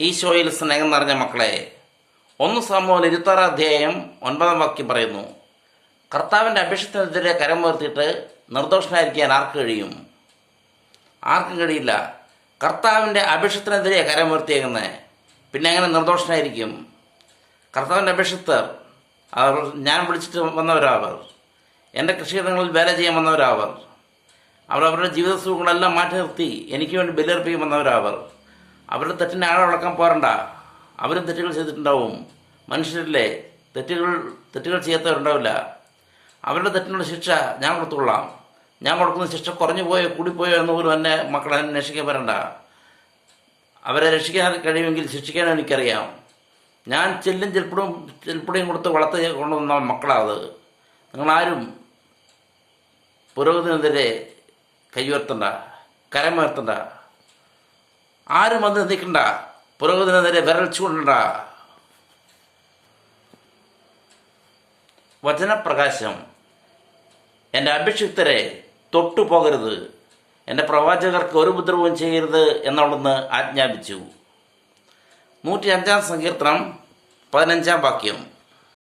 ഈശോയിൽ സ്നേഹം നിറഞ്ഞ മക്കളെ ഒന്ന് സമൂഹം ഇരുപത്താറ് അധ്യായം ഒൻപതാം വാക്യം പറയുന്നു. കർത്താവിന്റെ അഭിഷേകത്തിനെതിരെ കരമുയർത്തിയിട്ട് നിർദോഷനായിരിക്കാൻ ആർക്ക് കഴിയും? ആർക്കും കഴിയില്ല. കർത്താവിന്റെ കരം കരമുയർത്തിയേക്കുന്നത് പിന്നെ എങ്ങനെ നിർദോഷനായിരിക്കും? കർത്താവിന്റെ അപേക്ഷത്തർ അവർ ഞാൻ വിളിച്ചിട്ട് വന്നവരാവർ. എന്റെ കൃഷിയിടങ്ങളിൽ വേല ചെയ്യാൻ വന്നവരാവർ. അവർ അവരുടെ ജീവിത സുഖങ്ങളെല്ലാം മാറ്റി നിർത്തി എനിക്ക് വേണ്ടി ബലിയർപ്പിക്കാൻ വന്നവരാവർ. അവരുടെ തെറ്റിനെ ആഴവിളക്കാൻ പോരണ്ട? അവരും തെറ്റുകൾ ചെയ്തിട്ടുണ്ടാവും. മനുഷ്യരില്ലേ? തെറ്റുകൾ തെറ്റുകൾ ചെയ്യാത്തവരുണ്ടാവില്ല. അവരുടെ തെറ്റിനുള്ള ശിക്ഷ ഞാൻ കൊടുത്തുകൊള്ളാം ഞാൻ കൊടുക്കുന്ന ശിക്ഷ കുറഞ്ഞു പോയോ കൂടിപ്പോയോ എന്ന് പോലും എന്നെ മക്കളെ അന്വേഷിക്കാൻ വരണ്ട. അവരെ രക്ഷിക്കാൻ കഴിയുമെങ്കിൽ ശിക്ഷിക്കാനും എനിക്കറിയാം. ഞാൻ ചെല്ലും ചെൽപ്പടും ചെൽപ്പടിയും കൊടുത്ത് വളർത്ത് കൊണ്ടുവന്ന മക്കളാത് നിങ്ങളാരും പുരോഗതിനെതിരെ കൈയുയർത്തണ്ട കരമുയർത്തണ്ട ആരും വന്ന് നിൽക്കണ്ട. പുരോഗതിനെതിരെ വിരൽ ചൂണ്ടണ്ട. വചനപ്രകാശം. എന്റെ അഭിഷിക്തരെ തൊട്ടു പോകരുത്. എന്റെ പ്രവാചകർക്ക് ഒരു ഉപദ്രവവും ചെയ്യരുത് എന്നവിടുന്ന് ആജ്ഞാപിച്ചു. നൂറ്റി അഞ്ചാം സങ്കീർത്തനം പതിനഞ്ചാം വാക്യം.